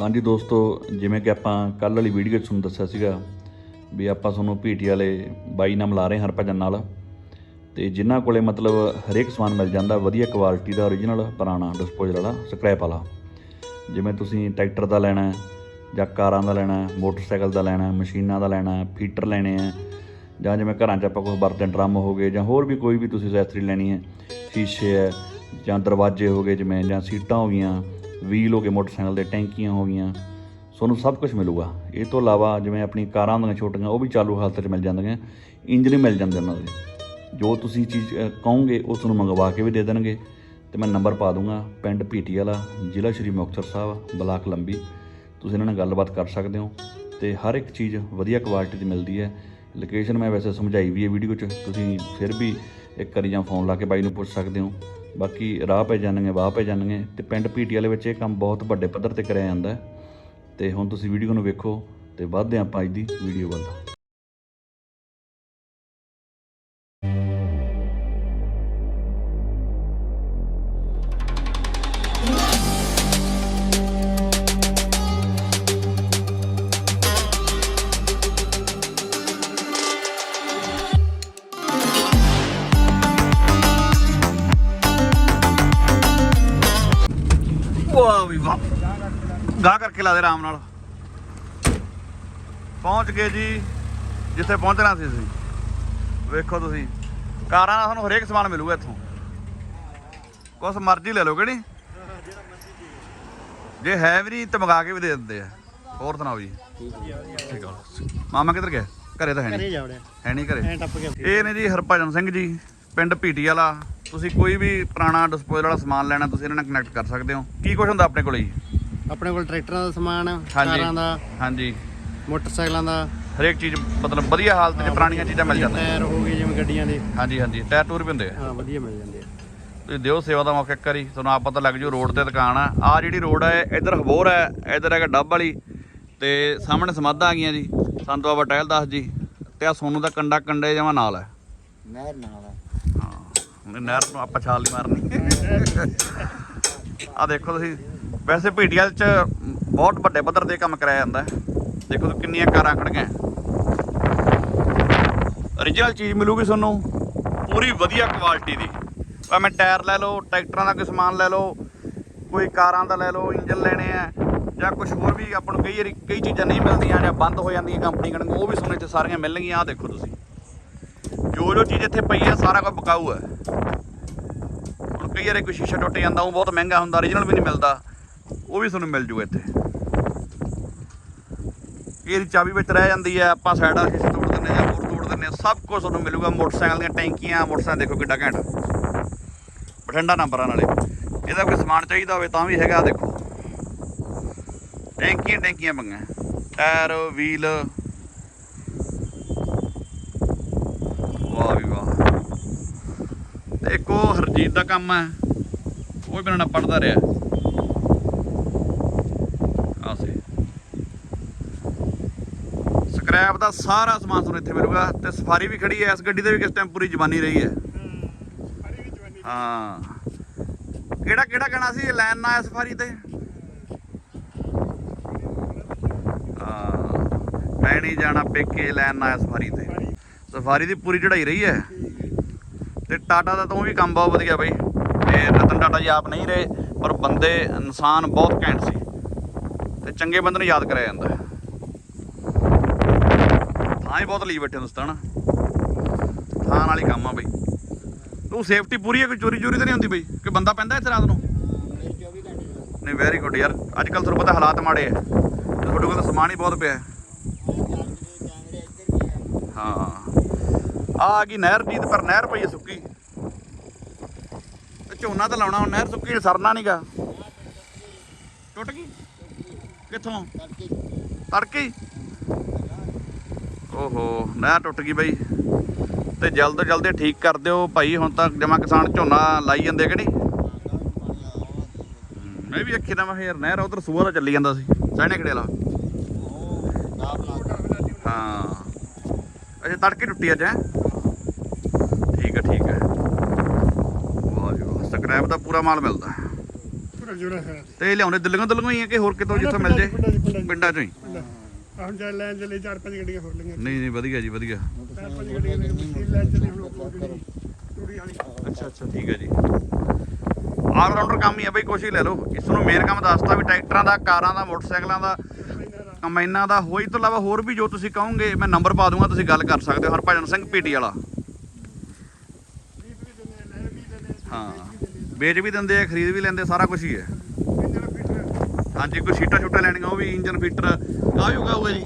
ਹਾਂਜੀ ਦੋਸਤੋ, ਜਿਵੇਂ ਕਿ ਆਪਾਂ ਕੱਲ ਵਾਲੀ ਵੀਡੀਓ 'ਚ ਤੁਹਾਨੂੰ ਦੱਸਿਆ ਸੀਗਾ ਵੀ ਆਪਾਂ ਤੁਹਾਨੂੰ ਭੀਟੀ ਵਾਲੇ ਬਾਈ ਨਾਲ ਮਿਲਾ ਰਹੇ ਹਾਂ ਹਰਭਜਨ ਨਾਲ। ਤੇ ਜਿਨ੍ਹਾਂ ਕੋਲੇ ਮਤਲਬ ਹਰੇਕ ਸਮਾਨ ਮਿਲ ਜਾਂਦਾ, ਵਧੀਆ ਕੁਆਲਿਟੀ ਦਾ origignal ਪੁਰਾਣਾ ਡਿਸਪੋਜ਼ਲ ਵਾਲਾ ਸਕ੍ਰੈਪ ਵਾਲਾ। ਜਿਵੇਂ ਤੁਸੀਂ ਟਰੈਕਟਰ ਦਾ ਲੈਣਾ ਹੈ, ਜਾਂ ਕਾਰਾਂ ਦਾ ਲੈਣਾ ਹੈ, ਮੋਟਰਸਾਈਕਲ ਦਾ ਲੈਣਾ ਹੈ, ਮਸ਼ੀਨਾਂ ਦਾ ਲੈਣਾ ਹੈ, ਫੀਟਰ ਲੈਣੇ ਆ ਜਾਂ ਜਿਵੇਂ ਘਰਾਂ 'ਚ ਆਪਾਂ ਕੁਝ ਵਰਤਦੇ ਡਰਮ ਹੋ ਗਏ, ਜਾਂ ਹੋਰ ਵੀ ਕੋਈ ਵੀ ਤੁਸੀਂ ਅਸੈਸਰੀ ਲੈਣੀ ਹੈ, ਸ਼ੀਸ਼ੇ ਹੈ, ਜਾਂ ਦਰਵਾਜ਼ੇ ਹੋ ਗਏ, ਜਿਵੇਂ ਜਾਂ ਸੀਟਾਂ ਹੋ ਗਈਆਂ ਵੀਲ ਹੋ ਗਏ ਮੋਟਰਸਾਈਕਲ ਦੇ ਟੈਂਕੀਆਂ ਹੋ ਗਈਆਂ ਤੁਹਾਨੂੰ ਸਭ ਕੁਝ ਮਿਲੂਗਾ। ਇਹ ਤੋਂ ਇਲਾਵਾ ਜਿਵੇਂ ਆਪਣੀ ਕਾਰਾਂ ਹੁੰਦੀਆਂ ਛੋਟੀਆਂ, ਉਹ ਵੀ ਚਾਲੂ ਹਾਲਤ 'ਚ ਮਿਲ ਜਾਂਦੀਆਂ, ਇੰਜਨ ਵੀ ਮਿਲ ਜਾਂਦੇ ਉਹਨਾਂ ਦੇ। ਜੋ ਤੁਸੀਂ ਚੀਜ਼ ਕਹੋਗੇ, ਉਹ ਤੁਹਾਨੂੰ ਮੰਗਵਾ ਕੇ ਵੀ ਦੇ ਦੇਣਗੇ। ਤੇ ਮੈਂ ਨੰਬਰ ਪਾ ਦੂੰਗਾ, ਪਿੰਡ ਪੀਟੀ ਵਾਲਾ, ਜ਼ਿਲ੍ਹਾ ਸ਼੍ਰੀ ਮੁਕਤਸਰ ਸਾਹਿਬ, ਬਲਾਕ ਲੰਬੀ। ਤੁਸੀਂ ਇਹਨਾਂ ਨਾਲ ਗੱਲਬਾਤ ਕਰ ਸਕਦੇ ਹੋ ਤੇ ਹਰ ਇੱਕ ਚੀਜ਼ ਵਧੀਆ ਕੁਆਲਿਟੀ ਦੀ ਮਿਲਦੀ ਹੈ। ਲੋਕੇਸ਼ਨ ਮੈਂ ਵੈਸੇ ਸਮਝਾਈ ਵੀ ਹੈ ਵੀਡੀਓ 'ਚ, ਤੁਸੀਂ ਫਿਰ ਵੀ ਇੱਕ ਵਾਰੀ ਜਾਂ ਫੋਨ ਲਾ ਕੇ ਬਾਈ ਨੂੰ ਪੁੱਛ ਸਕਦੇ ਹੋ। ਬਾਕੀ ਰਾਹ ਪੈ ਜਾਣਗੇ, ਵਾਹ ਪੈ ਜਾਣਗੇ। ਤੇ ਪਿੰਡ ਪੀਟੀ ਵਾਲੇ ਵਿੱਚ ਇਹ ਕੰਮ ਬਹੁਤ ਵੱਡੇ ਪੱਧਰ ਤੇ ਕਰਿਆ ਜਾਂਦਾ ਹੈ। ਤੇ ਹੁਣ ਤੁਸੀਂ ਵੀਡੀਓ ਨੂੰ ਵੇਖੋ ਤੇ ਵੱਧਦੇ ਹਾਂ ਆਪਾਂ ਅੱਜ ਦੀ ਵੀਡੀਓ ਵੱਲ। ਗਾ ਕਰਕੇ ਲਾ ਦੇ ਆਰਾਮ ਨਾਲ। ਪਹੁੰਚ ਗਏ ਜੀ ਜਿੱਥੇ ਪਹੁੰਚਣਾ ਸੀ ਅਸੀਂ ਵੇਖੋ ਤੁਸੀਂ ਕਾਰਾਂ ਦਾ ਤੁਹਾਨੂੰ ਹਰੇਕ ਸਮਾਨ ਮਿਲੂਗਾ ਇੱਥੋਂ। ਕੁਛ ਮਰਜ਼ੀ ਲੈ ਲਓ ਕਿ ਨਹੀਂ? ਜੇ ਹੈ ਵੀ ਨਹੀਂ ਤਾਂ ਮੰਗਾ ਕੇ ਵੀ ਦੇ ਦਿੰਦੇ ਆ। ਹੋਰ ਸੁਣਾਓ ਜੀ? ਠੀਕ ਆ। ਮਾਮਾ ਕਿੱਧਰ ਗਿਆ? ਘਰੇ ਤਾਂ ਹੈ ਨਹੀਂ। ਹੈ ਨਹੀਂ ਘਰੇ। ਇਹ ਨੇ ਜੀ ਹਰਭਜਨ ਸਿੰਘ ਜੀ ਪਿੰਡ ਪੀਟੀ ਵਾਲਾ। ਤੁਸੀਂ ਕੋਈ ਵੀ ਪੁਰਾਣਾ ਡਿਸਪੋਜ਼ਲ ਵਾਲਾ ਸਮਾਨ ਲੈਣਾ ਤੁਸੀਂ ਇਹਨਾਂ ਨਾਲ ਕਨੈਕਟ ਕਰ ਸਕਦੇ ਹੋ। ਕੀ ਕੁਝ ਹੁੰਦਾ ਆਪਣੇ ਕੋਲ ਜੀ? ਆਪਣੇ ਕੋਲ ਟਰੈਕਟਰਾਂ ਦਾ ਸਮਾਨ। ਕਾਰਾਂ ਦਾ ਹਾਂਜੀ। ਮੋਟਰਸਾਈਕਲਾਂ ਦਾ। ਹਰੇਕ ਚੀਜ਼ ਮਤਲਬ ਵਧੀਆ ਹਾਲਤ 'ਚ ਪੁਰਾਣੀਆਂ ਚੀਜ਼ਾਂ ਮਿਲ ਜਾਂਦੀਆਂ। ਟਾਇਰ ਹੋ ਗਏ ਜਿਵੇਂ ਗੱਡੀਆਂ ਦੇ। ਹਾਂਜੀ ਹਾਂਜੀ ਟਾਇਰ ਟੂਰ ਵੀ ਹੁੰਦੇ ਆ। ਹਾਂ ਵਧੀਆ ਮਿਲ ਜਾਂਦੇ ਆ। ਤੁਸੀਂ ਦਿਓ ਸੇਵਾ ਦਾ ਮੌਕਾ ਇੱਕ ਵਾਰੀ ਤੁਹਾਨੂੰ ਆਪ ਪਤਾ ਲੱਗ ਜੂ ਰੋਡ ਤੇ ਦੁਕਾਨ ਆ। ਆ ਜਿਹੜੀ ਰੋਡ ਹੈ ਇੱਧਰ ਹਬੋਰ ਹੈ ਇੱਧਰ ਹੈਗਾ ਡੱਬ ਵਾਲੀ। ਤੇ ਸਾਹਮਣੇ ਸਮਾਧਾਂ ਆ ਗਈਆਂ ਜੀ ਸੰਤ ਬਾਬਾ ਟਹਿਲ ਦਾਸ ਜੀ। ਤੇ ਆ ਸੋਨੂ ਦਾ ਕੰਡਾ ਕੰਡੇ ਜਮਾ ਨਾਲ ਹੈ ਨਹਿਰ ਨਾਲ ਹਾਂ ਨਹਿਰ ਨੂੰ ਆਪਾਂ ਛਾਲ ਨਹੀਂ ਮਾਰਨੀ। ਆ ਦੇਖੋ ਤੁਸੀਂ ਵੈਸੇ ਪੀਟੀਐਲ ਚ ਬਹੁਤ ਵੱਡੇ ਪੱਧਰ ਤੇ ਕੰਮ ਕਰਾਇਆ ਜਾਂਦਾ। ਦੇਖੋ ਤੁਸੀਂ ਕਿੰਨੀਆਂ ਕਾਰਾਂ ਖੜੀਆਂ origignal ਚੀਜ਼ ਮਿਲੂਗੀ ਤੁਹਾਨੂੰ ਪੂਰੀ ਵਧੀਆ ਕੁਆਲਿਟੀ ਦੀ। ਭਾਵੇਂ ਟਾਇਰ ਲੈ ਲਓ, ਟਰੈਕਟਰਾਂ ਦਾ ਕੋਈ ਸਮਾਨ ਲੈ ਲਓ, ਕੋਈ ਕਾਰਾਂ ਦਾ ਲੈ ਲਓ ਇੰਜਨ ਲੈਣੇ ਆ, ਜਾਂ ਕੁਝ ਹੋਰ ਵੀ ਆਪਾਂ ਨੂੰ ਕਈ ਵਾਰੀ ਕਈ ਚੀਜ਼ਾਂ ਨਹੀਂ ਮਿਲਦੀਆਂ ਜਾਂ ਬੰਦ ਹੋ ਜਾਂਦੀਆਂ ਕੰਪਨੀ ਕਣਕ, ਉਹ ਵੀ ਤੁਹਾਨੂੰ ਇੱਥੇ ਸਾਰੀਆਂ ਮਿਲਣਗੀਆਂ ਆ ਦੇਖੋ ਤੁਸੀਂ। ਜੋ ਜੋ ਚੀਜ਼ ਇੱਥੇ ਪਈ ਹੈ ਸਾਰਾ ਕੁਝ ਬਕਾਊ ਹੈ ਹੁਣ ਕਈ ਵਾਰੀ ਕੋਈ ਸ਼ੀਸ਼ਾ ਟੁੱਟ ਜਾਂਦਾ, ਉਹ ਬਹੁਤ ਮਹਿੰਗਾ ਹੁੰਦਾ origignal ਵੀ ਨਹੀਂ ਮਿਲਦਾ। ਉਹ ਵੀ ਤੁਹਾਨੂੰ ਮਿਲ ਜੂਗਾ ਇੱਥੇ। ਇਹਦੀ ਚਾਬੀ ਵਿੱਚ ਰਹਿ ਜਾਂਦੀ ਹੈ, ਆਪਾਂ ਸਾਈਡ ਵਾਲਾ ਸ਼ੀਸ਼ਾ ਤੋੜ ਦਿੰਦੇ ਹਾਂ ਜਾਂ ਹੋਰ ਤੋੜ ਦਿੰਦੇ ਹਾਂ, ਸਭ ਕੁਝ ਤੁਹਾਨੂੰ ਮਿਲੂਗਾ, ਮੋਟਰਸਾਈਕਲ ਦੀਆਂ ਟੈਂਕੀਆਂ, ਮੋਟਰਸਾਈਕਲ ਦੇਖੋ ਕਿੱਡਾ ਘੈਂਟ। ਬਠਿੰਡਾ ਨੰਬਰਾਂ ਨਾਲੇ। ਇਹਦਾ ਕੋਈ ਸਮਾਨ ਚਾਹੀਦਾ ਹੋਵੇ ਤਾਂ ਵੀ ਹੈਗਾ, ਦੇਖੋ। ਟੈਂਕੀਆਂ ਟੈਂਕੀਆਂ ਪੰਗਾਂ ਟਾਇਰ ਵੀਲ ਵਾਹ ਵੀ ਵਾਹ। ਤੇ ਇੱਕ ਉਹ ਹਰਜੀਤ ਦਾ ਕੰਮ ਹੈ, ਉਹ ਵੀ ਬਣਾਣਾ ਪੜਦਾ ਰਿਹਾ ਆ ਸੀ ਸਕ੍ਰੈਪ ਦਾ ਸਾਰਾ ਸਮਾਨ ਤੁਹਾਨੂੰ ਇੱਥੇ ਮਿਲੂਗਾ ਤੇ ਸਫਾਰੀ ਵੀ ਖੜੀ ਹੈ, ਇਸ ਗੱਡੀ 'ਤੇ ਵੀ ਕਿਸ ਟਾਈਮ ਪੂਰੀ ਜਵਾਨੀ ਰਹੀ ਹੈ। ਹਾਂ। ਕਿਹੜਾ ਕਿਹੜਾ ਗਾਣਾ ਸੀ? ਲੈਣ ਨਾ ਆਇਆ ਸਫਾਰੀ ਤੇ? ਹਾਂ। ਮੈਂ ਨਹੀਂ ਜਾਣਾ ਪੇਕੇ, ਲੈਣ ਨਾ ਆਇਆ ਸਫਾਰੀ ਤੇ। ਸਫਾਰੀ ਦੀ ਪੂਰੀ ਚੜਾਈ ਰਹੀ ਹੈ। ਤੇ ਟਾਟਾ ਦਾ ਤੋਂ ਵੀ ਕੰਮ ਬਹੁਤ ਵਧੀਆ ਬਈ। ਤੇ ਰਤਨ ਟਾਟਾ ਜੀ ਆਪ ਨਹੀਂ ਰਹੇ, ਪਰ ਬੰਦੇ, ਇਨਸਾਨ ਬਹੁਤ ਘੈਂਟ ਸੀ। ਤੇ ਚੰਗੇ ਬੰਦੇ ਨੂੰ ਯਾਦ ਕਰਿਆ ਜਾਂਦਾ ਹੈ। ਥਾਂ ਹੀ ਬਹੁਤ ਲਈ ਬੈਠੇ ਦੋਸਤਾਨ ਥਾਂ ਨਾਲ ਹੀ ਕੰਮ ਆ ਬਈ। ਤੂੰ ਸੇਫਟੀ ਪੂਰੀ ਹੈ ਕੋਈ ਚੋਰੀ ਚੋਰੀ ਤਾਂ ਨਹੀਂ ਹੁੰਦੀ ਬਈ? ਕਿ ਬੰਦਾ ਪੈਂਦਾ ਇੱਥੇ ਰਾਤ ਨੂੰ? ਨਹੀਂ ਵੈਰੀ ਗੁੱਡ ਯਾਰ। ਅੱਜ ਕੱਲ ਤੁਹਾਨੂੰ ਪਤਾ ਹਾਲਾਤ ਮਾੜੇ ਆ। ਤੁਹਾਡੇ ਕੋਲ ਤਾਂ ਸਮਾਨ ਹੀ ਬਹੁਤ ਪਿਆ। ਹੈ। ਹਾਂ ਆ ਗਈ ਨਹਿਰ ਜੀਤ, ਪਰ ਨਹਿਰ ਪਈ ਹੈ ਸੁੱਕੀ। ਝੋਨਾ ਤਾਂ ਲਾਉਣਾ, ਹੁਣ ਨਹਿਰ ਸੁੱਕੀ ਸਰਨਾ ਨਹੀਂਗਾ ਟੁੱਟ ਗਈ? ਕਿੱਥੋਂ? ਤੜਕੇ। ਹੀ ਓਹੋ ਨਹਿਰ ਟੁੱਟ ਗਈ ਬਈ। ਤੇ ਜਲਦ ਜਲਦੀ ਠੀਕ ਕਰ ਦਿਓ ਭਾਈ ਹੁਣ ਤਾਂ ਜਮਾ ਕਿਸਾਨ ਝੋਨਾ ਲਾਈ ਜਾਂਦੇ ਕਿ ਨਹੀਂ? ਮੈਂ ਵੀ ਅੱਖੀ ਦਾ ਮੈਂ ਕਿਹਾ ਯਾਰ ਨਹਿਰ ਉਧਰ ਸੂਆ ਦਾ ਚੱਲੀ ਜਾਂਦਾ ਸੀ। ਸਹਿਣੇ ਖੜੇ ਵਾਲਾ ਹਾਂ। ਅੱਛਾ ਤੜਕੇ ਟੁੱਟੀ ਅੱਜ ਹੈ? ਠੀਕ ਹੈ ਠੀਕ ਹੈ ਵਾਹ ਜੀ ਵਾਹ ਸਕ੍ਰੈਪ ਦਾ ਪੂਰਾ ਮਾਲ ਮਿਲਦਾ। ਹੈ ਤੇ ਇਹ ਲਿਆਉਂਦੇ ਦਿੱਲੀੋਂ ਦਿੱਲੀੋਂ ਹੀ ਆ ਕਿ ਹੋਰ ਕਿਤੋਂ ਜਿੱਥੋਂ ਮਿਲ ਜੇ ਪਿੰਡਾਂ ਚੋਂ ਹੀ? ਹੁਣ ਜਾ ਲੈਣ ਚਲੇ ਚਾਰ ਪੰਜ ਗੱਡੀਆਂ ਹੋਰ ਲਈਆਂ। ਨਹੀਂ ਨਹੀਂ ਵਧੀਆ ਜੀ ਵਧੀਆ। ਚਾਰ ਪੰਜ ਗੱਡੀਆਂ ਲੈ ਕੇ ਲੈਣ ਚਲੇ ਹੁਣ ਉਹ ਟੂੜੀ ਵਾਲੀ। ਅੱਛਾ ਅੱਛਾ ਠੀਕ ਹੈ ਜੀ। ਆਲ ਰਾਊਂਡਰ ਕੰਮ ਹੀ ਆ ਬਈ ਕੁਛ ਹੀ ਲੈ ਲਓ। ਇਸ ਨੂੰ ਮੇਨ ਕੰਮ ਦੱਸਤਾ ਵੀ ਟਰੈਕਟਰਾਂ ਦਾ ਕਾਰਾਂ ਦਾ ਮੋਟਰਸਾਈਕਲਾਂ ਦਾ ਕੰਬਾਈਨਾਂ ਦਾ। ਹੋਈ ਤੋਂ ਇਲਾਵਾ ਹੋਰ ਵੀ ਜੋ ਤੁਸੀਂ ਕਹੋਗੇ ਮੈਂ ਨੰਬਰ ਪਾ ਦੂੰਗਾ ਤੁਸੀਂ ਗੱਲ ਕਰ ਸਕਦੇ ਹੋ। ਹਰਭਜਨ ਸਿੰਘ ਪੀਟੀ ਵਾਲਾ। ਹਾਂ। ਵੇਚ ਵੀ ਦਿੰਦੇ ਆ ਖਰੀਦ ਵੀ ਲੈਂਦੇ ਸਾਰਾ ਕੁਝ ਹੀ ਹੈ। ਹਾਂਜੀ ਕੋਈ ਸੀਟਾਂ ਛੁੱਟਾਂ ਲੈਣੀਆਂ ਉਹ ਵੀ ਇੰਜਨ ਫੀਟਰ। ਆ ਵੀ ਵਿਕਾਊਗਾ ਜੀ।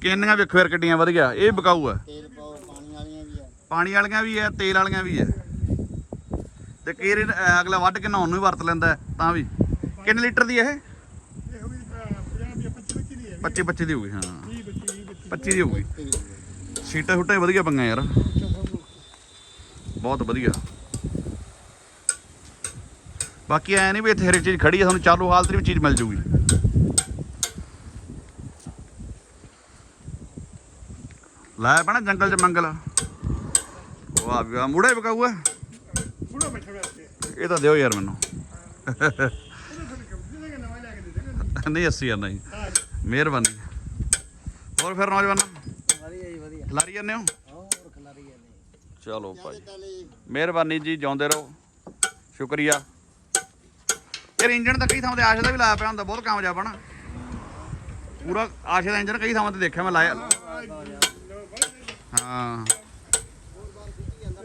ਕਿੰਨੀਆਂ ਆ ਵੇਖੋ ਯਾਰ ਗੱਡੀਆਂ ਵਧੀਆ। ਇਹ ਵਿਕਾਊ ਆ। ਪਾਣੀ ਵਾਲੀਆਂ ਵੀ ਆ। ਤੇਲ ਵਾਲੀਆਂ ਵੀ ਹੈ ਤੇ ਅਹ, ਅਗਲਾ ਵੱਢ ਕੇ ਨਹਾਉਣ ਨੂੰ ਵੀ ਵਰਤ ਲੈਂਦਾ ਤਾਂ ਵੀ। ਕਿੰਨੇ ਲੀਟਰ ਦੀ ਇਹ ਇਹ? ਵੀ 50 ਦੀ 25 25 ਦੀ ਹੈ। 25 25 ਦੀ ਹੋਊਗੀ ਹਾਂ 20 25 25 25 ਦੀ ਹੋਊਗੀ ਸੀਟਾਂ ਛੁੱਟਾਂ ਹੀ ਵਧੀਆ ਪੰਗਾ ਯਾਰ। ਬਹੁਤ ਵਧੀਆ। ਬਾਕੀ ਐ ਨਹੀਂ ਵੀ ਇੱਥੇ ਹਰੇਕ ਚੀਜ਼ ਖੜੀ ਹੈ ਤੁਹਾਨੂੰ ਚਾਲੂ ਹਾਲਤ ਵਿੱਚ ਚੀਜ਼ ਮਿਲ ਜੂਗੀ। ਲਾਇਆ ਪੈਣਾ ਜੰਗਲ ਚ ਮੰਗਲ। ਵਾਹ ਵਾਹ ਮੂੜੇ ਵਿਕਾਊ ਇਹ ਤਾਂ ਦਿਓ ਯਾਰ ਮੈਨੂੰ। ਉਹਦੇ ਥੋੜੀ ਕੰਪਨੀ ਨਹੀਂ। 80 ਨਹੀਂ ਮਿਹਰਬਾਨੀ। ਹੋਰ ਫਿਰ ਨੌਜਵਾਨ? ਵਧੀਆ ਜੀ ਵਧੀਆ ਖਿਲਾਰੀ ਜਾਂਦੇ ਹੋ? ਹੋਰ ਖਲਾਰੀ ਜਾਂਦੇ ਚਲੋ ਭਾਈ। ਮਿਹਰਬਾਨੀ ਜੀ, ਜਿਉਂਦੇ ਰਹੋ। ਸ਼ੁਕਰੀਆ। ਯਾਰ ਇੰਜਣ ਤਾਂ ਕਈ ਥਾਵਾਂ ਤੇ ਆਸ਼ੇ ਦਾ ਵੀ ਲਾਇਆ ਪਿਆ ਹੁੰਦਾ ਬਹੁਤ ਕਾਮਯਾਬ ਆ ਨਾ। ਪੂਰਾ ਆਸ਼ੇ ਦਾ ਇੰਜਣ ਕਈ ਥਾਵਾਂ ਤੇ ਦੇਖਿਆ ਮੈਂ ਲਾਇਆ। ਹਾਂ।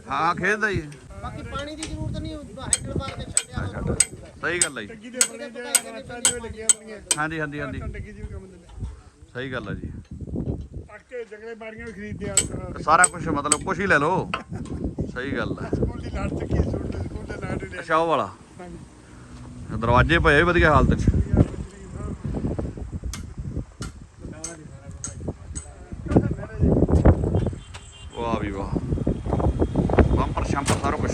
ਹਾਂ ਖੇਡਦਾ ਹੀ। ਬਾਕੀ ਪਾਣੀ ਦੀ ਜ਼ਰੂਰਤ ਨਹੀਂ ਹੈਕਲ ਮਾਰ ਕੇ ਛੱਡਿਆ ਸਹੀ ਗੱਲ ਹੈ ਜੀ। ਹਾਂਜੀ ਹਾਂਜੀ ਹਾਂਜੀ। ਸਹੀ ਗੱਲ ਹੈ ਜੀ। ਅੱਕੇ ਜੰਗਲੇ ਬਾੜੀਆਂ ਵੀ ਖਰੀਦਦੇ ਆ ਸਾਰਾ ਕੁਝ ਮਤਲਬ ਕੁਝ ਹੀ ਲੈ ਲਓ। ਸਹੀ ਗੱਲ ਹੈ ਸਕੂਲ ਦੀ ਲਾਟ ਚੱਕੀ ਸੂਟ ਦੇ ਸਕੂਲ ਦੇ ਲਾਟ ਅੱਛਾ ਉਹ ਵਾਲਾ। ਹਾਂਜੀ। ਦਰਵਾਜ਼ੇ ਪਏ ਵੀ ਵਧੀਆ ਹਾਲਤ 'ਚ। ਵਾਹ ਵੀ ਵਾਹ। ਬੰਪਰ ਸ਼ੰਪਰ ਸਾਰਾ ਕੁਝ